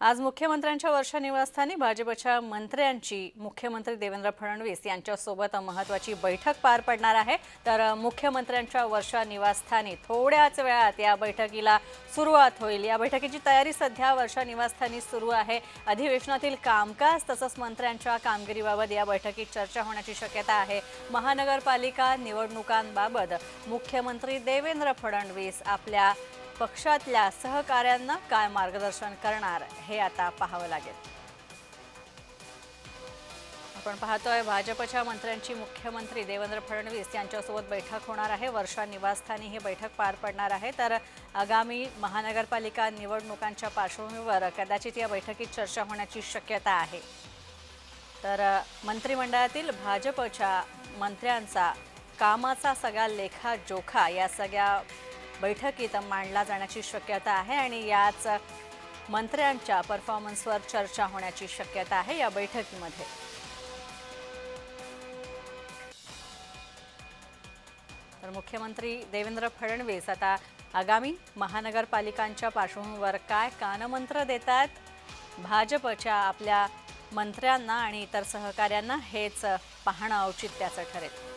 आज मुख्यमंत्र्यांच्या वर्षा निवासस्थानी भाजपच्या मंत्र्यांची मुख्यमंत्री देवेंद्र फडणवीस यांच्यासोबत महत्वाची बैठक पार पडणार आहे. तर मुख्यमंत्र्यांच्या वर्षा निवासस्थानी थोड्याच वेळात या बैठकीला सुरुवात होईल. या बैठकीची तयारी सध्या वर्षा निवासस्थानी सुरू आहे. अधिवेशनातील कामकाज तसंच मंत्र्यांच्या कामगिरीबाबत या बैठकीत चर्चा होण्याची शक्यता आहे. महानगरपालिका निवडणुकांबाबत मुख्यमंत्री देवेंद्र फडणवीस आपल्या पक्षातल्या सहकाऱ्यांना काय मार्गदर्शन करणार हे आता पाहावं लागेल. आपण पाहतोय भाजपच्या मंत्र्यांची मुख्यमंत्री देवेंद्र फडणवीस यांच्यासोबत बैठक होणार आहे. वर्षा निवासस्थानी ही बैठक पार पडणार आहे. तर आगामी महानगरपालिका निवडणुकांच्या पार्श्वभूमीवर कदाचित या बैठकीत चर्चा होण्याची शक्यता आहे. तर मंत्रिमंडळातील भाजपच्या मंत्र्यांचा कामाचा सगळा लेखाजोखा या सगळ्या बैठकीत मांडला जाण्याची शक्यता आहे आणि याच मंत्र्यांच्या परफॉर्मन्सवर चर्चा होण्याची शक्यता आहे या बैठकीमध्ये. तर मुख्यमंत्री देवेंद्र फडणवीस आता आगामी महानगरपालिकांच्या पार्श्वभूमीवर काय कानमंत्र देतात? भाजपच्या आपल्या मंत्र्यांना आणि इतर सहकाऱ्यांना हेच पाहणं औचित्याचं ठरेल.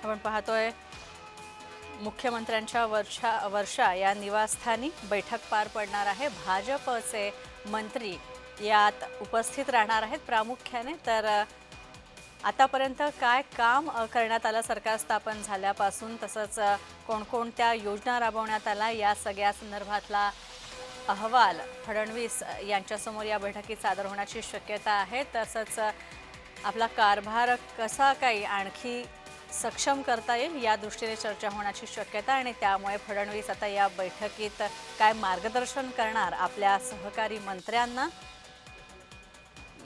आपण पाहतोय मुख्यमंत्र्यांच्या वर्षा वर्षा या निवासस्थानी बैठक पार पडणार आहे. भाजपचे मंत्री यात उपस्थित राहणार आहेत प्रामुख्याने. तर आतापर्यंत काय काम करण्यात आलं? सरकार स्थापन झाल्यापासून तसंच कोणकोणत्या योजना राबवण्यात आल्या? या सगळ्या संदर्भातला अहवाल फडणवीस यांच्यासमोर या बैठकीत सादर होण्याची शक्यता आहे. तसंच आपला कारभार कसा काही आणखी सक्षम करता येईल या दृष्टीने चर्चा होण्याची शक्यता आणि त्यामुळे फडणवीस आता या बैठकीत काय मार्गदर्शन करणार आपल्या सहकारी मंत्र्यांना?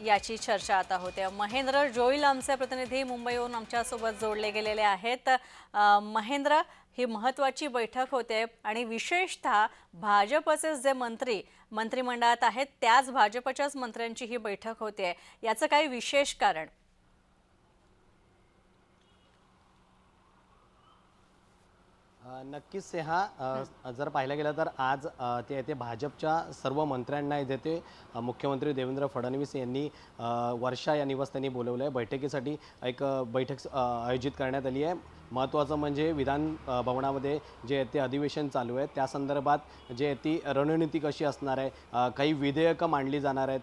याची चर्चा आता होते. महेंद्र जोईल आमचे प्रतिनिधी मुंबईहून आमच्यासोबत जोडले गेलेले आहेत. महेंद्र ही महत्त्वाची बैठक होते आणि विशेषतः भाजपचे जे मंत्री मंत्रिमंडळात आहेत त्याच भाजपच्याच मंत्र्यांची ही बैठक होते. याचं काही विशेष कारण? नक्कीच से हा जर पाहिलं गेलं तर आज ते येथे भाजपच्या सर्व मंत्र्यांना इथे ते मुख्यमंत्री देवेंद्र फडणवीस यांनी वर्षा या निवासस्थानी बोलवलं आहे बैठकीसाठी एक बैठक आयोजित करण्यात आली आहे. महत्त्वाचं म्हणजे विधान भवनामध्ये जे ते अधिवेशन चालू आहे त्या संदर्भात जे ती रणनीती कशी असणार आहे काही विधेयकं मांडली जाणार आहेत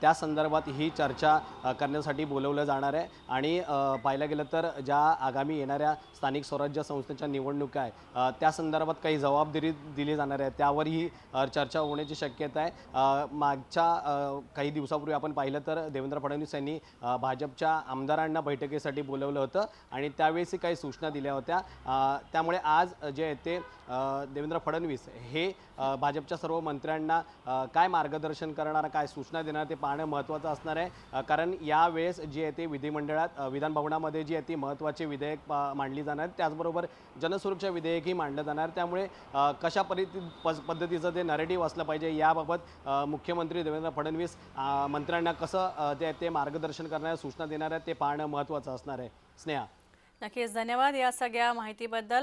त्या संदर्भात ही चर्चा करण्यासाठी बोलवलं जाणार आहे. आणि पाहिलं गेलं तर ज्या आगामी येणाऱ्या स्थानिक स्वराज्य संस्थेच्या निवडणुका आहे त्या संदर्भात काही जबाबदारी दिली जाणार आहे. त्यावरही चर्चा होण्याची शक्यता आहे. मागच्या काही दिवसापूर्वी आपण पाहिलं तर देवेंद्र फडणवीस यांनी भाजपच्या आमदारांना बैठकीसाठी बोलवलं होतं. आणि त्यावेळेसही काही सूचना सूचना दिल्या होत्या. त्यामुळे आज जे आहे ते देवेंद्र फडणवीस हे भाजपच्या सर्व मंत्र्यांना काय मार्गदर्शन करणार काय सूचना देणार ते पाहणं महत्त्वाचं असणार आहे. कारण यावेळेस जे आहे ते विधिमंडळात विधानभवनामध्ये जी आहे ती महत्त्वाचे विधेयक मांडली जाणार त्याचबरोबर जनसुरक्षा विधेयकही मांडलं जाणार. त्यामुळे कशा पद्धती पद्धतीचं ते नरेटिव्ह असलं पाहिजे याबाबत मुख्यमंत्री देवेंद्र फडणवीस मंत्र्यांना कसं ते ते मार्गदर्शन करणाऱ्या सूचना देणार आहेत ते पाहणं महत्त्वाचं असणार आहे. स्नेहा. नक्कीच. धन्यवाद या सगळ्या माहितीबद्दल.